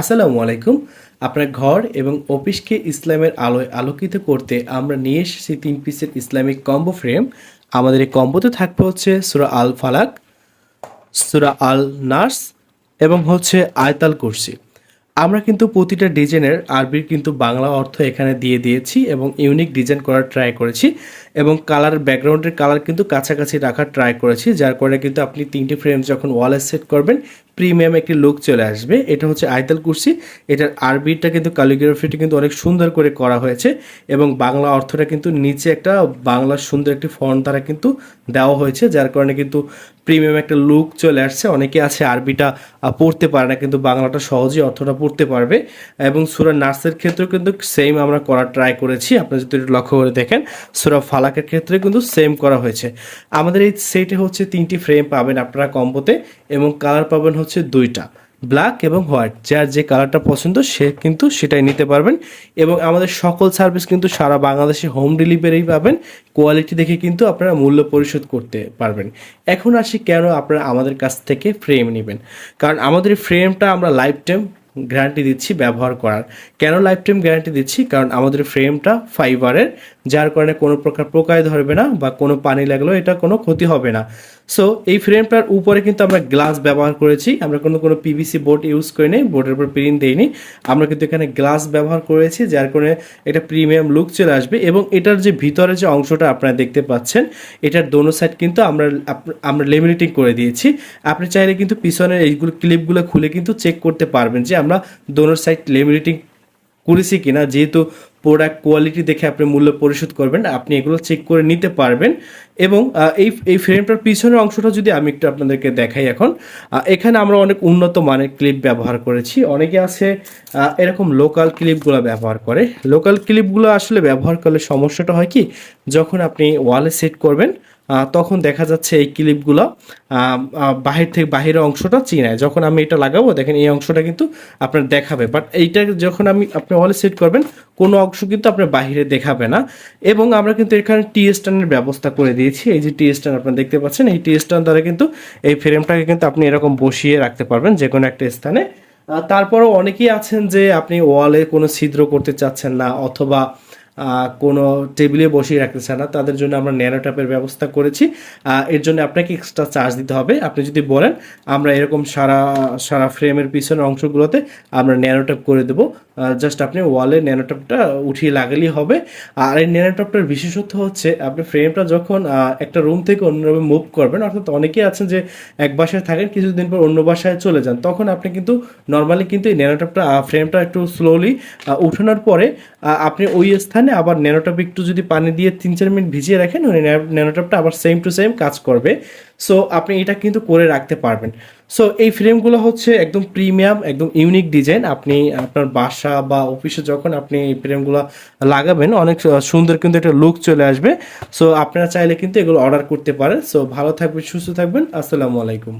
আসসালামু আলাইকুম। আপনার ঘর এবং অফিসকে ইসলামের আলোয় আলোকিত করতে আমরা নিয়ে এসেছি তিন পিসের ইসলামিক কম্বো ফ্রেম। আমাদের এই কম্বোতে থাকবে হচ্ছে সুরা আল ফালাক সুরা আল নার্স এবং হচ্ছে আয়তাল কুরসি। আমরা কিন্তু প্রতিটা ডিজাইনের আরবির কিন্তু বাংলা অর্থ এখানে দিয়ে দিয়েছি এবং ইউনিক ডিজাইন করার ট্রাই করেছি এবং কালার, ব্যাকগ্রাউন্ডের কালার কিন্তু কাছাকাছি রাখার ট্রাই করেছি, যার কারণে কিন্তু আপনি তিনটি ফ্রেম যখন ওয়ালে সেট করবেন প্রিমিয়াম একটি লুক চলে আসবে, এটা হচ্ছে আয়তাল কুর্সি। এটার আরবিটা কিন্তু ক্যালিগ্রাফিটা কিন্তু অনেক সুন্দর করে করা হয়েছে এবং বাংলা অর্থটা কিন্তু নিচে একটা বাংলা সুন্দর একটি ফন্ট দ্বারা কিন্তু দেওয়া হয়েছে, যার কারণে কিন্তু প্রিমিয়াম একটা লুক চলে আসছে। অনেকে আছে আরবিটা পড়তে পারে না, কিন্তু বাংলাটা সহজেই অর্থটা পড়তে পারবে। এবং সুরা নার্সের ক্ষেত্রেও কিন্তু সেম আমরা করার ট্রাই করেছি আপনি যদি লক্ষ্য করে দেখেন, সুরা ফালাকের ক্ষেত্রে কিন্তু সেম করা হয়েছে। আমাদের এই সেটে হচ্ছে তিনটি ফ্রেম পাবেন আপনারা কম্বোতে এবং কালার পাবেন দুইটা ব্ল্যাক এবং হোয়াইট যার যে কালারটা পছন্দ, সে কিন্তু সেটাই নিতে পারবেন। এবং আমাদের সকল সার্ভিস কিন্তু সারা বাংলাদেশে হোম ডেলিভারি পাবেন। কোয়ালিটি দেখে কিন্তু আপনারা মূল্য পরিশোধ করতে পারবেন। এখন আসি কেন আপনারা আমাদের কাছ থেকে ফ্রেম নেবেন। কারণ আমাদের ফ্রেমটা আমরা লাইফ টাইম গ্যারান্টি দিচ্ছি ব্যবহার করার। কেন লাইফ টাইম গ্যারান্টি দিচ্ছি? কারণ আমাদের ফ্রেমটা ফাইবারের যার কারণে কোনো প্রকার পোকায় ধরবে না বা কোনো পানি লাগলেও এটা কোনো ক্ষতি হবে না। সো এই ফ্রেমটার উপরে কিন্তু আমরা গ্লাস ব্যবহার করেছি। আমরা কোনো কোনো পিভিসি বোর্ড ইউজ করি নি বোর্ডের উপর প্রিন্ট দিইনি। আমরা কিন্তু এখানে গ্লাস ব্যবহার করেছি, যার কারণে এটা প্রিমিয়াম লুক চলে আসবে এবং এটার যে ভিতরে যে অংশটা আপনারা দেখতে পাচ্ছেন, এটার দোনো সাইড কিন্তু আমরা আমরা লেমিনেটিং করে দিয়েছি। আপনি চাইলে কিন্তু পিছনের এইগুলো ক্লিপগুলো খুলে কিন্তু চেক করতে পারবেন যে আমরা দোনো সাইড লেমিনেটিং করেছি কিনা। যেহেতু প্রোডাক্ট কোয়ালিটি দেখে আপনি মূল্য পরিশোধ করবেন, আপনি এগুলো চেক করে নিতে পারবেন। এবং এই এই ফ্রেমটার পিছনের অংশটা যদি আমি একটু আপনাদেরকে দেখাই এখন এখানে আমরা অনেক উন্নত মানের ক্লিপ ব্যবহার করেছি। অনেকে আছে এরকম লোকাল ক্লিপগুলো ব্যবহার করে। লোকাল ক্লিপগুলো আসলে ব্যবহার করলে সমস্যাটা হয় কি, যখন আপনি ওয়ালে সেট করবেন তখন দেখা যাচ্ছে এই ক্লিপগুলো বাহির থেকে বাহিরের অংশটা চিনায়। যখন আমি এটা লাগাবো, দেখেন এই অংশটা কিন্তু আপনার দেখাবে। বাট এইটা যখন আমি, আপনি ওয়ালে সেট করবেন, কোনো অংশ কিন্তু আপনার বাহিরে দেখাবে না। এবং আমরা কিন্তু এখানে টি স্ট্যান্ডের ব্যবস্থা করে দিয়েছি। এই যে টি স্ট্যান্ড আপনারা দেখতে পাচ্ছেন, এই টি স্ট্যান্ড দ্বারা কিন্তু এই ফ্রেমটাকে কিন্তু আপনি এরকম বসিয়ে রাখতে পারবেন যে কোনো একটা স্থানে। তারপরও অনেকেই আছেন যে আপনি ওয়ালে কোনো ছিদ্র করতে চাচ্ছেন না অথবা কোনো টেবিলে বসিয়ে রাখতে চান না, তাদের জন্য আমরা ন্যানো ন্যানোট্যাপের ব্যবস্থা করেছি। এর জন্য আপনাকে এক্সট্রা চার্জ দিতে হবে। আপনি যদি বলেন, আমরা এরকম সারা সারা ফ্রেমের পিছনের অংশগুলোতে আমরা ন্যানো ন্যানোট্যাপ করে দেবো। জাস্ট আপনি ওয়ালে ন্যানোটপটা উঠিয়ে লাগালেই হবে। আর এই ন্যানোটপটার বিশেষত্ব হচ্ছে, আপনি ফ্রেমটা যখন একটা রুম থেকে অন্য রুমে মুভ করবেন, অর্থাৎ অনেকেই আছেন যে এক বাসায় থাকেন, কিছুদিন পর অন্য বাসায় চলে যান, তখন আপনি কিন্তু নর্মালি কিন্তু এই ন্যানোটপটা ফ্রেমটা একটু স্লোলি উঠানোর পরে আপনি ওই স্থানে আবার ন্যানোট্যাপ একটু যদি পানি দিয়ে তিন চার মিনিট ভিজিয়ে রাখেন, ওই ন্যানোটপটা আবার সেম টু সেম কাজ করবে। সো আপনি এটা কিন্তু করে রাখতে পারবেন। সো এই ফ্রেমগুলো হচ্ছে একদম প্রিমিয়াম, একদম ইউনিক ডিজাইন। আপনি আপনার বাসা বা অফিসে যখন আপনি এই ফ্রেমগুলো লাগাবেন, অনেক সুন্দর কিন্তু একটা লুক চলে আসবে। সো আপনারা চাইলে কিন্তু এগুলো অর্ডার করতে পারেন। সো ভালো থাকবেন, সুস্থ থাকবেন। আসসালামু আলাইকুম।